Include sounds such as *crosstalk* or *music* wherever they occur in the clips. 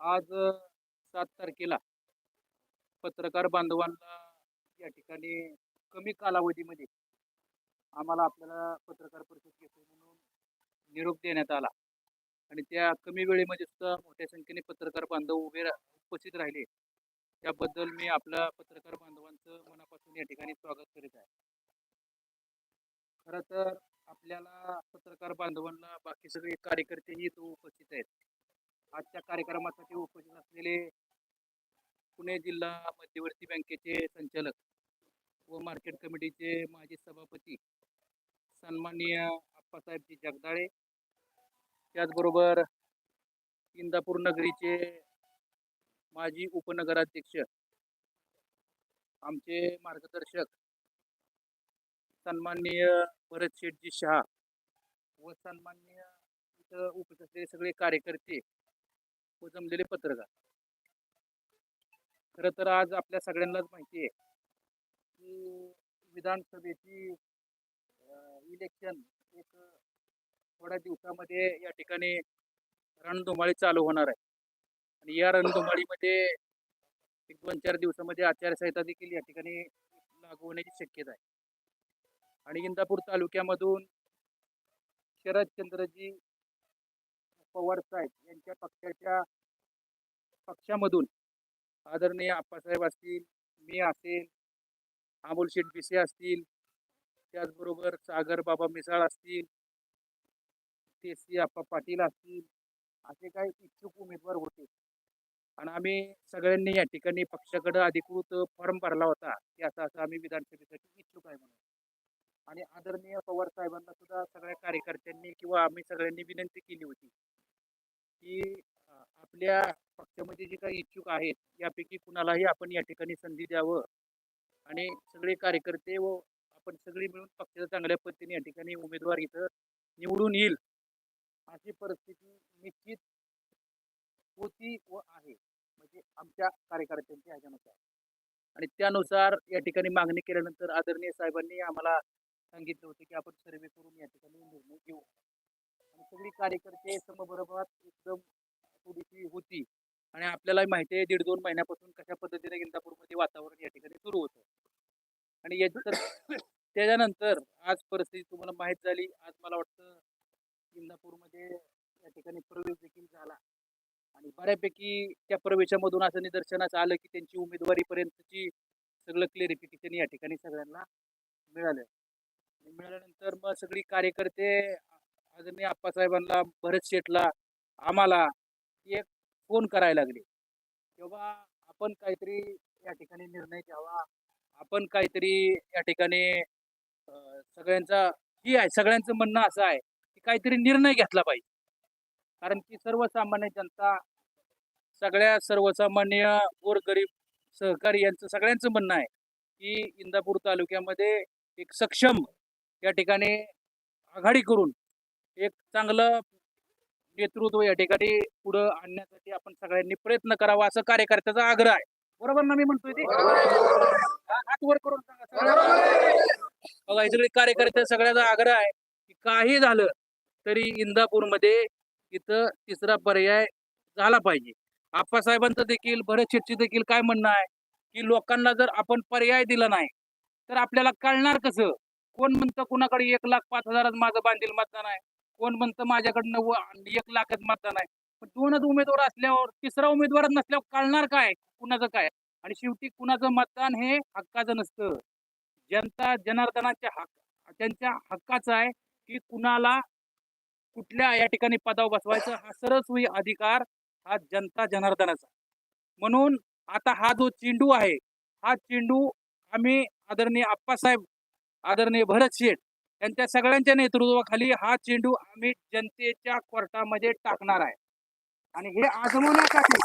आज सात तारखेला पत्रकार बांधवांना या ठिकाणी कमी कालावधीमध्ये आम्हाला आपल्याला पत्रकार परिषद घेतो म्हणून निरोप देण्यात आला. आणि त्या कमी वेळेमध्ये सुद्धा मोठ्या संख्येने पत्रकार बांधव उभे उपस्थित राहिले. त्याबद्दल मी आपल्या पत्रकार बांधवांचं मनापासून या ठिकाणी स्वागत करीत आहे. खरं तर आपल्याला पत्रकार बांधवांना बाकी सगळे कार्यकर्तेही इथं उपस्थित आहेत. आजच्या कार्यक्रमासाठी उपस्थित असलेले पुणे जिल्हा मध्यवर्ती बँकेचे संचालक व मार्केट कमिटीचे माजी सभापती सन्माननीय आप्पासाहेबजी जगदाळे त्याचबरोबर इंदापूर नगरीचे माजी उपनगराध्यक्ष आमचे मार्गदर्शक सन्माननीय भरत शेठजी शहा व सन्माननीय उपस्थित असलेले सगळे कार्यकर्ते व जमलेले पत्रकार. खरं तर आज आपल्या सगळ्यांनाच माहिती आहे की विधानसभेची इलेक्शन एक थोड्या दिवसामध्ये या ठिकाणी रणधुमाळी चालू होणार आहे. आणि या रणधुमाळीमध्ये एक दोन चार दिवसामध्ये आचारसंहिता देखील या ठिकाणी लागू होण्याची शक्यता आहे. आणि इंदापूर तालुक्यामधून शरदचंद्रजी पवार साहेब यांच्या पक्षाच्या पक्षामधून आदरणीय आप्पासाहेब असतील मी असेल अमोल शेठ बिसे असतील त्याचबरोबर सागर बाबा मिसाळ असतील तेसी आप्पा पाटील असतील असे काही इच्छुक उमेदवार होते. आणि आम्ही सगळ्यांनी या ठिकाणी पक्षाकडे अधिकृत फॉर्म भरला होता की असं असं आम्ही विधानसभेसाठी इच्छुक आहे म्हणून. आणि आदरणीय पवार साहेबांना सुद्धा सगळ्या कार्यकर्त्यांनी किंवा आम्ही सगळ्यांनी विनंती केली होती की आपल्या पक्षामध्ये जे काही इच्छुक आहेत यापैकी कुणालाही आपण या ठिकाणी संधी द्यावं. आणि सगळे कार्यकर्ते व आपण सगळे मिळून पक्षाचा चांगल्या पद्धतीने या ठिकाणी उमेदवार इथं निवडून येईल अशी परिस्थिती निश्चित होती व आहे. म्हणजे आमच्या कार्यकर्त्यांच्या ह्याच्यानुसार. आणि त्यानुसार या ठिकाणी मागणी केल्यानंतर आदरणीय साहेबांनी आम्हाला सांगितलं होतं की आपण सर्वे करून या ठिकाणी निर्णय घेऊ. सगळी कार्यकर्ते समबरोबर एकदम थोडीशी होती. आणि आपल्याला माहिती आहे दीड दोन महिन्यापासून कशा पद्धतीने इंदापूरमध्ये वातावरण या ठिकाणी सुरू होतं. आणि याच्या *coughs* त्याच्यानंतर आज परिस्थिती तुम्हाला माहीत झाली. आज मला वाटतं इंदापूरमध्ये या ठिकाणी प्रवेश देखील झाला. आणि बऱ्यापैकी त्या प्रवेशामधून असं निदर्शनास आलं की त्यांची उमेदवारीपर्यंतची सगळं क्लिअरिफिकेशन या ठिकाणी सगळ्यांना मिळालं. मिळाल्यानंतर मग सगळी कार्यकर्ते आदरणीय आप्पासाहेबांना भरत शेठला आम्हाला एक फोन करायला लागले. तेव्हा आपण काहीतरी या ठिकाणी निर्णय घ्यावा. आपण काहीतरी या ठिकाणी सगळ्यांचा ही आहे सगळ्यांचं म्हणणं असं आहे की काहीतरी निर्णय घेतला पाहिजे. कारण की सर्वसामान्य जनता सगळ्या सर्वसामान्य गोरगरीब सहकारी यांचं सगळ्यांचं म्हणणं आहे की इंदापूर तालुक्यामध्ये एक सक्षम या ठिकाणी आघाडी करून एक चांगलं नेतृत्व या ठिकाणी पुढे आणण्यासाठी आपण सगळ्यांनी प्रयत्न करावा असं कार्यकर्त्याचा आग्रह आहे. बरोबर ना मी म्हणतोय ते? हात वर करून सांगा बघा सगळे कार्यकर्ते सगळ्याचा आग्रह आहे की काही झालं तरी इंदापूरमध्ये इथं तिसरा पर्याय झाला पाहिजे. आप्पासाहेबांचं देखील भरत शेठची देखील काय म्हणणं आहे की लोकांना जर आपण पर्याय दिला नाही तर आपल्याला कळणार कसं? कोण म्हणतं कुणाकडे एक लाख पाच हजारात माझं बांधील मतदान आहे? कोण म्हणतं माझ्याकडनं व एक लाखात मतदान आहे. पण दोनच उमेदवार असल्यावर तिसरा उमेदवार नसल्यावर कळणार काय? कुणाचं काय? आणि शेवटी कुणाचं मतदान हे हक्काचं नसतं. जनता जनार्दनाच्या हक्क त्यांच्या हक्काचं आहे की कुणाला कुठल्या या ठिकाणी पदावर बसवायचं हा सर्वस्वी अधिकार हा जनता जनार्दनाचा. म्हणून आता हा जो चेंडू आहे हा चेंडू आम्ही आदरणीय आप्पासाहेब आदरणीय भरत शेठ यांच्या सगळ्यांच्या नेतृत्वाखाली हा चेंडू आम्ही जनतेच्या कोर्टामध्ये टाकणार आहे. आणि हे आजमवण्यासाठी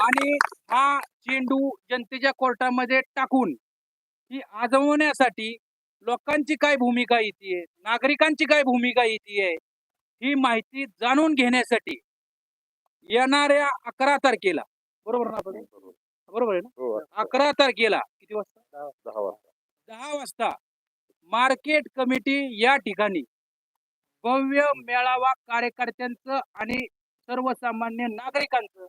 आणि हा चेंडू जनतेच्या कोर्टामध्ये टाकून ही आजमवण्यासाठी लोकांची काय भूमिका येते नागरिकांची काय भूमिका येते ही माहिती जाणून घेण्यासाठी येणाऱ्या अकरा तारखेला बरोबर ना? बरोबर. आहे ना? हो अकरा तारखेला किती वाजता? दहा वाजता. दहा वाजता. मार्केट कमिटी या ठिकाणी भव्य मेळावा कार्यकर्त्यांचं आणि सर्वसामान्य नागरिकांचं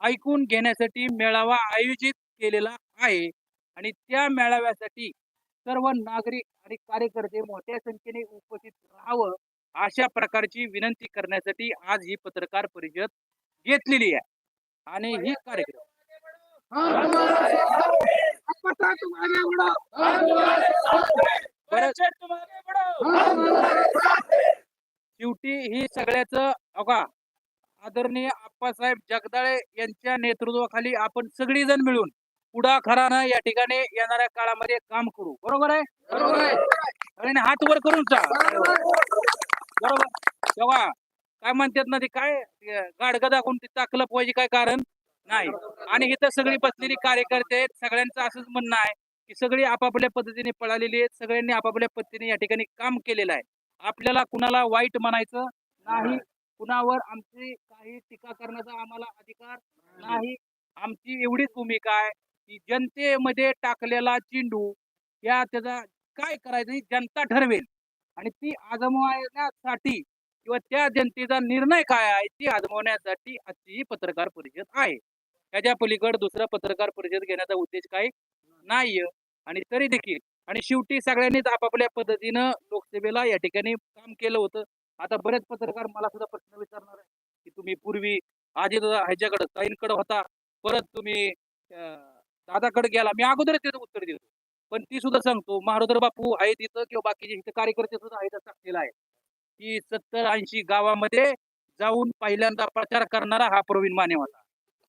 ऐकून घेण्यासाठी मेळावा आयोजित केलेला आहे. आणि त्या मेळाव्यासाठी सर्व नागरिक आणि कार्यकर्ते मोठ्या संख्येने उपस्थित राहावं अशा प्रकारची विनंती करण्यासाठी आज ही पत्रकार परिषद घेतलेली आहे. आणि ही कार्यक्रम बरं, शेवटी ही सगळ्याच अगा आदरणीय आप्पासाहेब जगदाळे यांच्या नेतृत्वाखाली आपण सगळी जण मिळून पुढाकारानं या ठिकाणी येणाऱ्या काळामध्ये काम करू. बरोबर आहे? सगळ्यांनी हात वर करून चा बरोबर. तेव्हा काय म्हणतात ना ते काय? गाडगं दाखवून ते टाकलं पाहिजे काय कारण? नाही. आणि इथं सगळी बसलेली कार्यकर्ते आहेत. सगळ्यांचं असंच म्हणणं आहे. की सगळी आपापल्या पद्धतीने पळालेली आहेत. सगळ्यांनी आपापल्या पद्धतीने या ठिकाणी काम केलेलं आहे. आपल्याला कुणाला वाईट म्हणायचं नाही. कुणावर आमची काही टीका करण्याचा आम्हाला अधिकार नाही. आमची एवढीच भूमिका आहे की जनतेमध्ये टाकलेला चेंडू या त्याचा काय करायचं ही जनता ठरवेल. आणि ती आजमावण्यासाठी किंवा त्या जनतेचा निर्णय काय आहे ती आजमावण्यासाठी आजची ही पत्रकार परिषद आहे. त्याच्या पलीकडे दुसरा पत्रकार परिषद घेण्याचा उद्देश काही नाहीये. आणि तरी देखील आणि शेवटी सगळ्यांनीच आपापल्या पद्धतीनं लोकसभेला या ठिकाणी काम केलं होतं. आता बरेच पत्रकार मला सुद्धा प्रश्न विचारणार आहे की तुम्ही पूर्वी आजी ह्याच्याकडे ताईंकडे होता परत तुम्ही अं, दादाकडे गेला. मी अगोदरच त्याचं उत्तर देतो. पण ती सुद्धा सांगतो महारोदर बापू आहे तिथं किंवा बाकीचे इथं कार्यकर्ते सुद्धा आहेत सांगलेलं आहे. की सत्तर ऐंशी गावामध्ये जाऊन पहिल्यांदा प्रचार करणारा हा प्रवीण माने होता.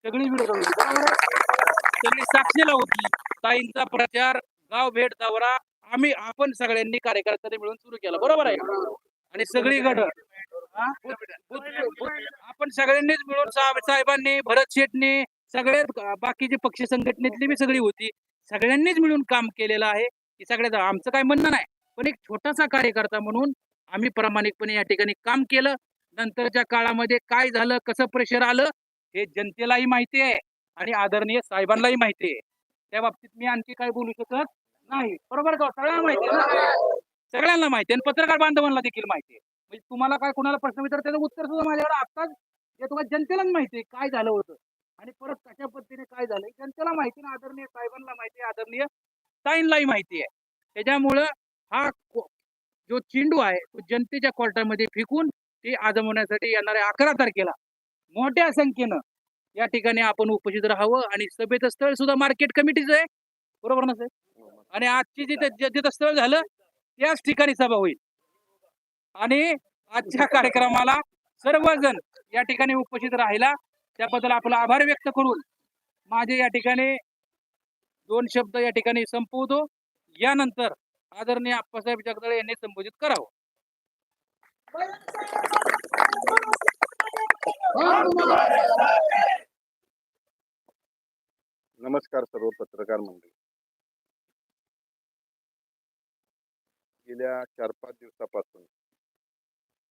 सगळी व्हिडिओ त्यांनी साक्षीला होती. ताईंचा प्रचार गाव भेट दौरा आम्ही आपण सगळ्यांनी कार्यकर्त्यांनी मिळून सुरू केला. बरोबर आहे? आणि सगळी गट आपण सगळ्यांनीच मिळून साहेबांनी भरत शेटनी सगळे बाकीचे पक्ष संघटनेतली बी सगळी होती. सगळ्यांनीच मिळून काम केलेलं आहे. की सगळ्याचं आमचं काय म्हणणं नाही. पण एक छोटासा कार्यकर्ता म्हणून आम्ही प्रामाणिकपणे या ठिकाणी काम केलं. नंतरच्या काळामध्ये काय झालं कसं प्रेशर आलं हे जनतेलाही माहिती आहे. आणि आदरणीय साहेबांनाही माहिती आहे. त्या बाबतीत मी आणखी काय बोलू शकत नाही. बरोबर का हो? सगळ्यांना माहिती आहे सगळ्यांना माहिती आहे आणि पत्रकार बांधवांना देखील माहिती आहे. म्हणजे तुम्हाला काय कुणाला प्रश्न विचार त्याचं उत्तर सुद्धा माझ्याकडे आत्ताच हे तुम्हाला जनतेलाच माहिती आहे काय झालं होतं आणि परत कशा पद्धतीने काय झालं जनतेला माहिती आहे ना आदरणीय साहेबांना माहिती आहे आदरणीय ताईंलाही माहिती आहे. त्याच्यामुळं हा जो चेंडू आहे तो जनतेच्या कोर्टामध्ये फेकून ते आजमवण्यासाठी येणाऱ्या अकरा तारखेला मोठ्या संख्येनं या ठिकाणी आपण उपस्थित राहावं आणि सभेचं स्थळ सुद्धा मार्केट कमिटीच आहे. बरोबर ना साहेब? आणि आजची जिथे जिथं स्थळ झालं त्याच ठिकाणी सभा होईल. आणि आजच्या कार्यक्रमाला सर्वजण या ठिकाणी उपस्थित राहिला त्याबद्दल आपला आभार व्यक्त करून माझे या ठिकाणी दोन शब्द या ठिकाणी संपवतो. यानंतर आदरणीय आप्पासाहेब जगदळे यांनी संबोधित करावं. नमस्कार सर्व पत्रकार मंडळी. गेल्या चार पाच दिवसापासून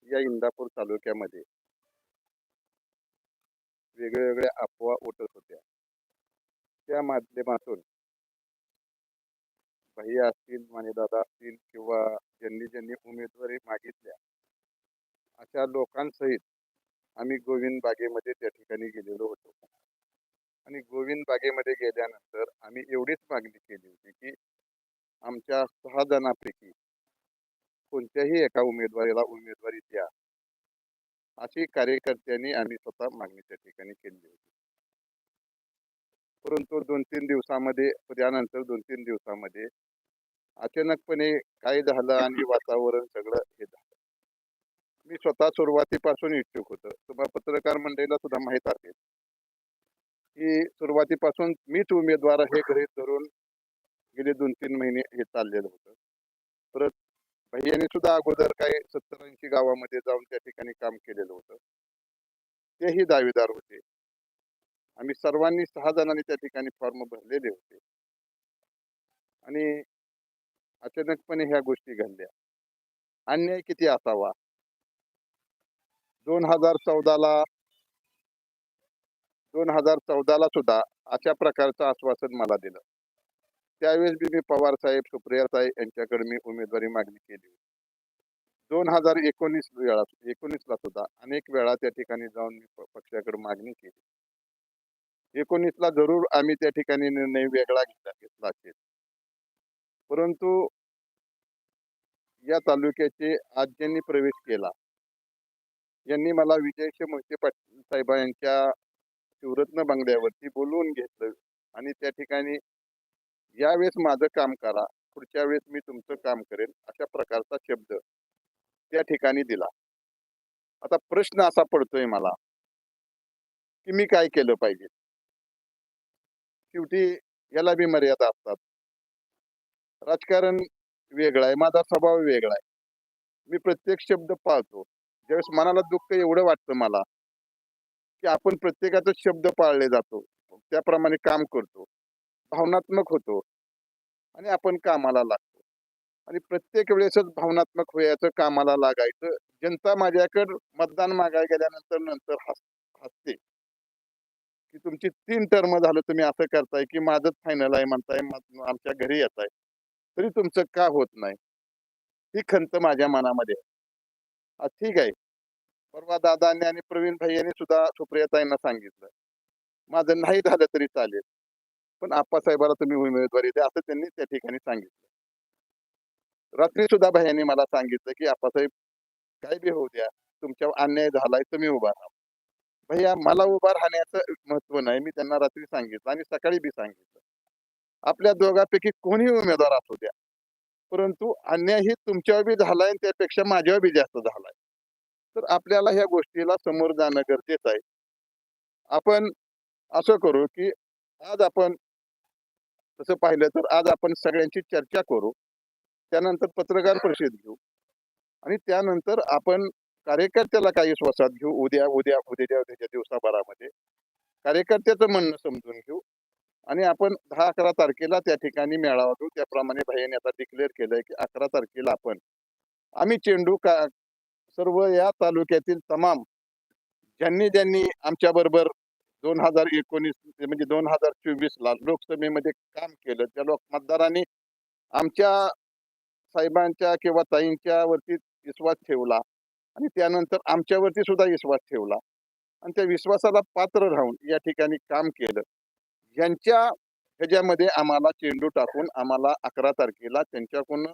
या इंदापूर तालुक्यामध्ये वेगळ्या वेगळ्या अफवा उठत होत्या. त्या माध्यमातून भैया असतील मानेदादा असतील किंवा ज्यांनी ज्यांनी उमेदवारी मागितल्या अशा लोकांसहित आम्ही गोविंद बागेमध्ये त्या ठिकाणी गेलेलो होतो. आणि गोविंद बागेमध्ये गेल्यानंतर आम्ही एवढीच मागणी केली होती की आमच्या सहा जणांपैकी कोणत्याही एका उमेदवारीला उमेदवारी द्या. अशी कार्यकर्त्यांनी आम्ही स्वतः मागणी त्या ठिकाणी केली होती. परंतु दोन तीन दिवसामध्ये त्यानंतर दोन तीन दिवसामध्ये अचानकपणे काय झालं आणि वातावरण सगळं हे झालं. मी स्वतः सुरुवातीपासून इच्छुक होतो. तुम्हाला पत्रकार मंडळीला सुद्धा माहीत असेल. की सुरुवातीपासून मीच उमेदवार हे गृहित धरून गेले दोन तीन महिने हे चाललेलं होतं. परत भैयानी सुद्धा अगोदर काही सत्तर ऐंशी गावामध्ये जाऊन त्या ठिकाणी काम केलेलं होतं. तेही दावेदार होते. आम्ही सर्वांनी सहा जणांनी त्या ठिकाणी फॉर्म भरलेले होते. आणि अचानकपणे ह्या गोष्टी घडल्या. अन्याय किती असावा? दोन हजार चौदाला दोन हजार चौदाला सुद्धा अशा प्रकारचं आश्वासन मला दिलं. त्यावेळेस बी मी पवार साहेब सुप्रिया साहेब यांच्याकडे मी उमेदवारी मागणी केली होती. दोन हजार एकोणीस वेळा एकोणीसला सुद्धा अनेक वेळा त्या ठिकाणी जाऊन मी पक्षाकडे मागणी केली. एकोणीसला जरूर आम्ही त्या ठिकाणी निर्णय वेगळा घेतला घेतला असेल. परंतु या तालुक्याचे आज ज्यांनी प्रवेश केला. यांनी मला विजयशी मोहिते पाटील साहेब यांच्या शिवरत्न बंगल्यावरती बोलवून घेतलं आणि त्या ठिकाणी यावेळेस माझं काम करा पुढच्या वेळेस मी तुमचं काम करेन अशा प्रकारचा शब्द त्या ठिकाणी दिला. आता प्रश्न असा पडतोय मला की मी काय केलं पाहिजे? शेवटी याला बी मर्यादा असतात. राजकारण वेगळं आहे माझा स्वभाव वेगळा आहे. मी प्रत्येक शब्द पाळतो. ज्यावेळेस मनाला दुःख एवढं वाटतं मला की आपण प्रत्येकाचा शब्द पाळले जातो. त्याप्रमाणे काम करतो. भावनात्मक होतो. आणि आपण कामाला लागतो. आणि प्रत्येक वेळेसच भावनात्मक व्हायचं कामाला लागायचं. जनता माझ्याकडे मतदान मागायला गेल्यानंतर नंतर हस हसते. की तुमची तीन टर्म झालं तुम्ही असं करताय की माझंच फायनल आहे म्हणताय आमच्या घरी येत आहे तरी तुमचं का होत नाही? ही खंत माझ्या मनामध्ये आहे. ठीक आहे. परवा दादांनी आणि प्रवीण भाई यांनी सुद्धा सुप्रियाताईंना सांगितलं. माझं नाही झालं तरी चालेल. पण आप्पासाहेबाला तुम्ही उमेदवारी द्या असं त्यांनी त्या ठिकाणी सांगितलं. रात्री सुद्धा भाईयांनी मला सांगितलं की आप्पासाहेब काय बी होऊ द्या. तुमच्यावर अन्याय झालाय तुम्ही उभा राहा. भैया मला उभा राहण्याचं महत्त्व नाही. मी त्यांना रात्री सांगितलं आणि सकाळी बी सांगितलं. आपल्या दोघांपैकी कोणीही उमेदवार असू द्या. परंतु अन्याय ही तुमच्यावर बी झालाय आणि त्यापेक्षा माझ्यावर बी जास्त झालाय. तर आपल्याला ह्या गोष्टीला समोर जाणं गरजेचं आहे. आपण असं करू की आज आपण तसं पाहिलं तर आज आपण सगळ्यांची चर्चा करू त्यानंतर पत्रकार परिषद घेऊ आणि त्यानंतर आपण कार्यकर्त्याला काही श्वासात घेऊ उद्या उद्या उद्याच्या उद्याच्या दिवसाभरामध्ये. कार्यकर्त्याचं म्हणणं समजून घेऊ आणि आपण दहा अकरा तारखेला त्या ठिकाणी मेळावा घेऊ. त्याप्रमाणे भाईने आता डिक्लेअर केलंय की अकरा तारखेला आपण आम्ही चेंडू का सर्व या तालुक्यातील तमाम ज्यांनी ज्यांनी आमच्या बरोबर दोन हजार एकोणीस म्हणजे दोन हजार चोवीस ला लोकसभेमध्ये काम केलं. त्या लोक मतदारांनी आमच्या साहेबांच्या किंवा ताईंच्या वरती विश्वास ठेवला आणि त्यानंतर आमच्यावरती सुद्धा विश्वास ठेवला. आणि त्या विश्वासाला पात्र राहून या ठिकाणी काम केलं. यांच्या ह्याच्यामध्ये आम्हाला चेंडू टाकून आम्हाला अकरा तारखेला त्यांच्याकडून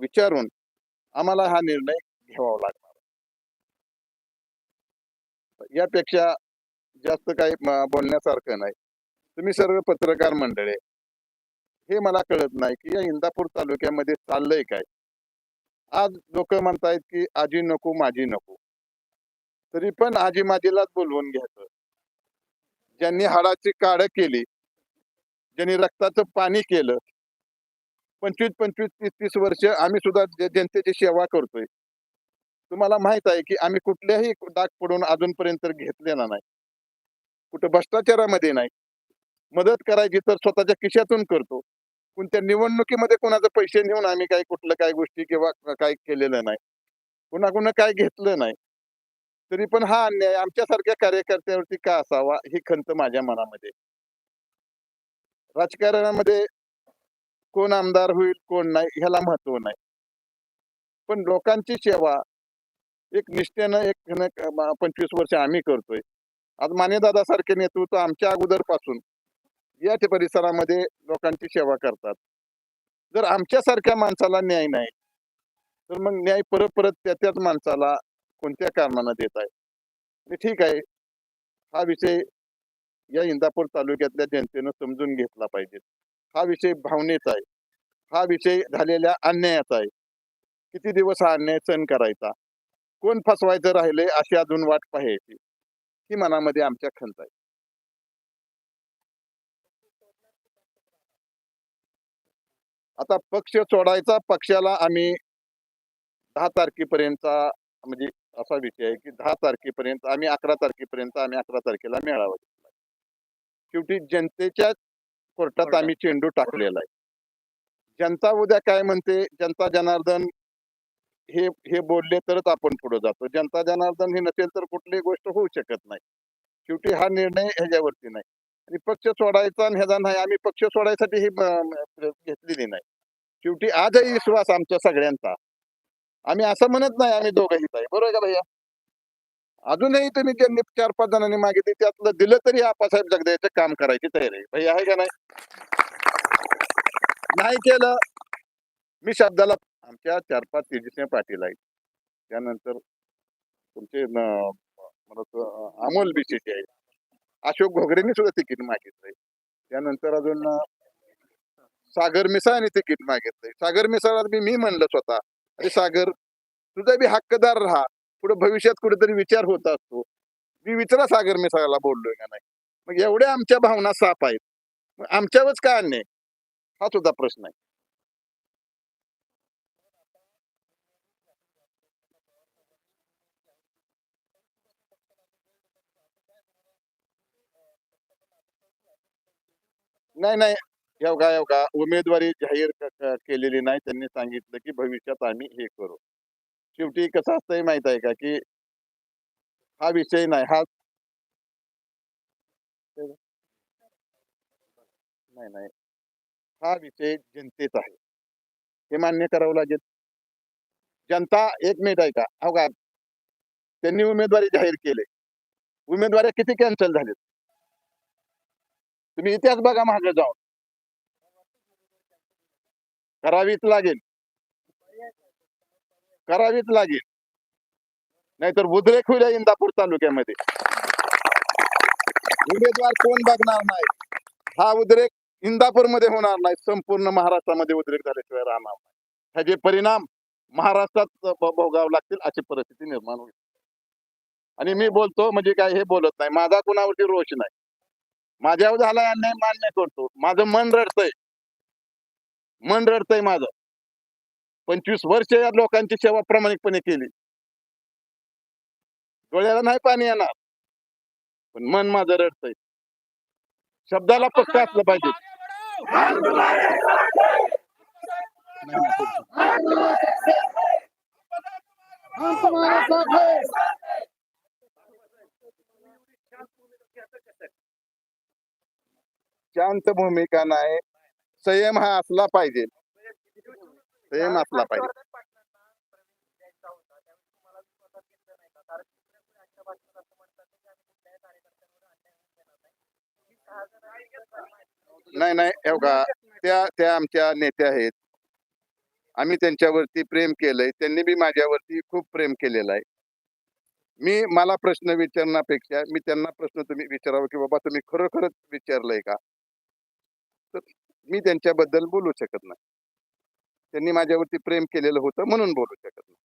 विचारून आम्हाला हा निर्णय घ्यावा लागणार. यापेक्षा जास्त काही बोलण्यासारखं नाही. तुम्ही सर्व पत्रकार मंडळे आहे. हे मला कळत नाही की या इंदापूर तालुक्यामध्ये चाललंय काय? आज लोक म्हणतायत की आजी नको माझी नको. तरी पण आजी माझीलाच बोलवून घ्यायचं. ज्यांनी हाडाची काढ केली ज्यांनी रक्ताचं पाणी केलं पंचवीस पंचवीस तीस तीस वर्ष आम्ही सुद्धा जनतेची सेवा करतोय. तुम्हाला माहीत आहे की आम्ही कुठल्याही डाग पडून अजूनपर्यंत घेतलेला नाही. कुठं भ्रष्टाचारामध्ये नाही. मदत करायची तर स्वतःच्या खिशातून करतो. कोणत्या निवडणुकीमध्ये कोणाचे पैसे नेऊन आम्ही काही कुठलं काही गोष्टी किंवा काही केलेलं नाही. कुणाकुणा काय घेतलं नाही. तरी पण हा अन्याय आमच्यासारख्या कार्यकर्त्यावरती का असावा ही खंत माझ्या मनामध्ये राजकारणामध्ये कोण आमदार होईल कोण नाही ह्याला महत्त्व नाही. पण लोकांची सेवा एक निष्ठेनं एक पंचवीस वर्ष आम्ही करतोय. आज मानेदादा सारखे नेतृत्व आमच्या अगोदरपासून या परिसरामध्ये लोकांची सेवा करतात. जर आमच्यासारख्या माणसाला न्याय नाही तर मग न्याय परत परत त्या त्याच माणसाला कोणत्या कारणानं देत आहे? ठीक आहे हा विषय या इंदापूर तालुक्यातल्या जनतेनं समजून घेतला पाहिजे. हा विषय भावनेचा आहे. हा विषय झालेल्या अन्यायाचा आहे. किती दिवस हा अन्याय सहन करायचा? कोण फसवायचं राहिले अशी अजून वाट पाहायची? ही मनामध्ये आमच्या खंत आहे. आता पक्ष सोडायचा पक्षाला आम्ही दहा तारखेपर्यंतचा म्हणजे असा विषय आहे की दहा तारखेपर्यंत आम्ही अकरा तारखेपर्यंत आम्ही अकरा तारखेला मेळावा घेतला. शेवटी जनतेच्या कोर्टात आम्ही चेंडू टाकलेला आहे. जनता उद्या काय म्हणते? जनता जनार्दन हे हे बोलले तरच आपण पुढे जातो. जनता जनार्दन हे नसेल तर कुठलीही गोष्ट होऊ शकत नाही. शेवटी हा निर्णय ह्याच्यावरती नाही. आणि पक्ष सोडायचा आणि ह्याचा नाही. आम्ही पक्ष सोडायसाठी ही घेतलेली नाही. शेवटी आजही विश्वास आमच्या सगळ्यांचा. आम्ही असं म्हणत नाही आम्ही दोघंही आहे बरोबर का भैया? अजूनही तुम्ही ज्यांनी चार पाच जणांनी मागितले त्यातलं दिलं तरी आपासाहेब जगदायचं काम करायची तयारी आहे. आहे का नाही? नाही केलं मी शब्दाला आमच्या चार पाच तेजस्वी पाटील आहेत. त्यानंतर तुमचे अमोल बिशेचे आहेत. अशोक घोगरेनी सुद्धा तिकीट मागितलंय. त्यानंतर अजून सागर मिसाळने तिकीट मागितलंय. सागर मिसाळात मी मी म्हणलं स्वतः अरे सागर तुझा बी हक्कदार राहा. पुढे भविष्यात कुठेतरी विचार होत असतो. मी विचारा सागर मिसाळाला बोललोय का नाही? मग एवढ्या आमच्या भावना साफ आहेत. आमच्यावरच काय अन्याय? हा सुद्धा प्रश्न आहे. नाही नाही. एवढा एवढा. उमेदवारी जाहीर केलेली नाही. त्यांनी सांगितलं की भविष्यात आम्ही हे करू. शेवटी कसं असतंय माहीत आहे का की हा विषय नाही हा नाही नाही. हा विषय जनतेचा आहे. हे मान्य करावं लागेल. जनता एक मिनिट आहे का? हो का त्यांनी उमेदवारी जाहीर केले. उमेदवारी किती कॅन्सल झालेत? तुम्ही इतिहास बघा मागे जाऊन. करावीच लागेल. करावीच लागेल. नाहीतर उद्रेक होईल इंदापूर तालुक्यामध्ये. उमेदवार कोण बघणार नाही? हा उद्रेक इंदापूरमध्ये होणार नाही. संपूर्ण महाराष्ट्रामध्ये उद्रेक झाल्याशिवाय राहणार नाही. ह्याचे परिणाम महाराष्ट्रात भ- भोगावे लागतील अशी परिस्थिती निर्माण होईल. आणि मी बोलतो म्हणजे काय हे बोलत नाही. माझा कुणावरती रोष नाही. माझ्यावर झाला अन्याय मान्य करतो. माझं मन रडतंय. मन रडतंय माझं. पंचवीस वर्ष या लोकांची सेवा प्रामाणिकपणे केली. डोळ्याला नाही पाणी येणार. पण मन माझं रडतय. शब्दाला पक्क असलं पाहिजे. शांत भूमिका नाही. संयम हा असला पाहिजे. संयम असला पाहिजे. नाही नाही हे बघा त्या त्या आमच्या नेत्या आहेत. आम्ही त्यांच्यावरती प्रेम केलंय. त्यांनी बी माझ्यावरती खूप प्रेम केलेलं आहे. मी मला प्रश्न विचारण्यापेक्षा मी त्यांना प्रश्न तुम्ही विचारावं की बाबा तुम्ही खरोखरच विचारलंय का? तर मी त्यांच्याबद्दल बोलू शकत नाही. त्यांनी माझ्यावरती प्रेम केलेलं होतं म्हणून बोलू शकत नाही.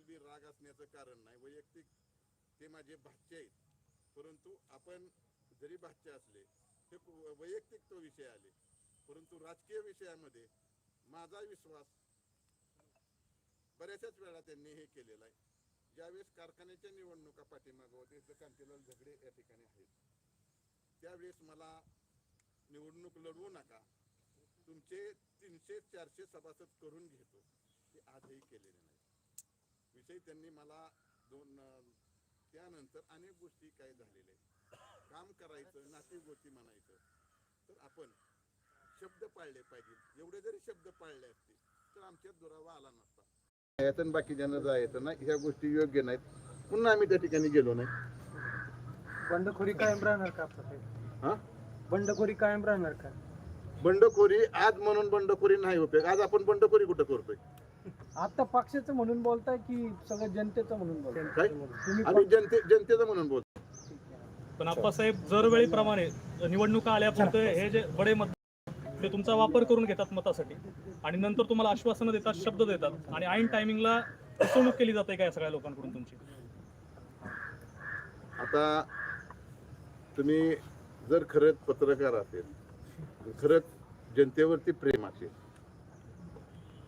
बी राग असण्याचं कारण नाही. वैयक्तिक ते माझे भाष्य आहेत. परंतु आपण जरी भाष्य असले हे वैयक्तिक तो विषय आले. परंतु राजकीय विषयामध्ये माझा विश्वास बऱ्याचशाच वेळा त्यांनी हे केलेला आहे. ज्यावेळेस कारखान्याच्या निवडणुका पाठीमागं होते कांतीलाल झगडे या ठिकाणी आहेत. त्यावेळेस मला निवडणूक लढवू नका. तुमचे तीनशे चारशे सभासद करून घेतो. ते आजही केलेले नाही. विषय त्यांनी मला दोन त्यानंतर अनेक गोष्टी काय झालेल्या आहेत. काम करायचं नाती गोष्टी म्हणायचं. तर आपण शब्द पाळले पाहिजे एवढे जरी शब्द पाळले असते तर आमच्यात दुरावा आला नसता. यातून बाकीच्यांना जायचं ना ह्या गोष्टी योग्य नाहीत. पुन्हा आम्ही त्या ठिकाणी गेलो नाही. बंडखोरी कायम राहणार का हा? बंडखोरी कायम राहणार का? बंडखोरी आज म्हणून बंडखोरी नाही उपयोग आज आपण बंडखोरी कुठं करतोय? आता पक्षाचं म्हणून बोलताय की सगळं जनतेचं म्हणून बोलताय? काय? तुम्ही आम्ही जनते जनतेचं म्हणून बोलतो पण आप्पासाहेब दरवेळीप्रमाणे निवडणुका आल्यापुरते हे जे बडे मत ते तुमचा वापर करून घेतात मतासाठी. आणि नंतर तुम्हाला आश्वासनं देतात शब्द देतात. आणि ऐन टायमिंगला फसवणूक केली जाते का या सगळ्या लोकांकडून तुमची? आता तुम्ही जर खरंच पत्रकार असेल खरंच जनतेवरती प्रेम असेल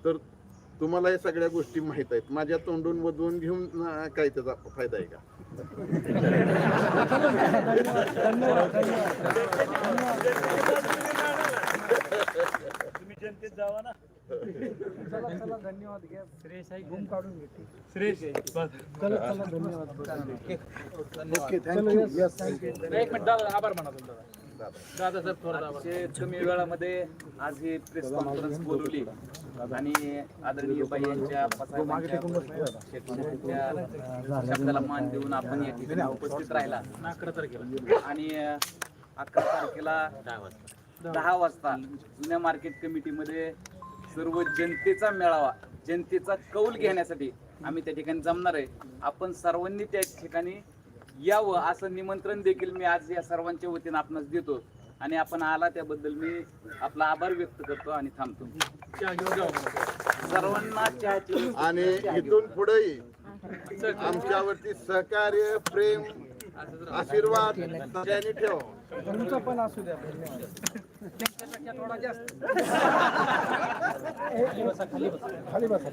तर तुम्हाला या सगळ्या गोष्टी माहीत आहेत. माझ्या तोंडून वधवून घेऊन काय त्याचा फायदा आहे का? चला चला धन्यवाद. घ्या श्रेयस आहे घुम काढून घेते. सुरेश बस. चला चला धन्यवाद. ओके. एक मिनिट दादा आभार म्हणा तुमचा दादा सर थोडा आभार अतिशय कमी वेळामध्ये आज ही प्रेस कॉन्फरन्स बोलवली. आणि आदरणीय बाई यांच्या शब्दाला मान देऊन आपण या ठिकाणी उपस्थित राहिला. अकरा तारखेला आणि अकरा तारखेला दहा वाजता. जुन्या मार्केट कमिटीमध्ये सर्व जनतेचा मेळावा जनतेचा कौल घेण्यासाठी आम्ही त्या ठिकाणी जमणार आहे. आपण सर्वांनी त्या ठिकाणी यावं असं निमंत्रण देखील मी आज या सर्वांच्या वतीनं आपणास देतो. आणि आपण आला त्याबद्दल मी आपला आभार व्यक्त करतो आणि थांबतो. सर्वांना चहाची आणि इथून पुढेही आमच्यावरती सहकार्य प्रेम आशीर्वाद सगळ्यांनी ठेवा. तुमचं पण असू द्या थोडा जास्त. *laughs* खाली बसा.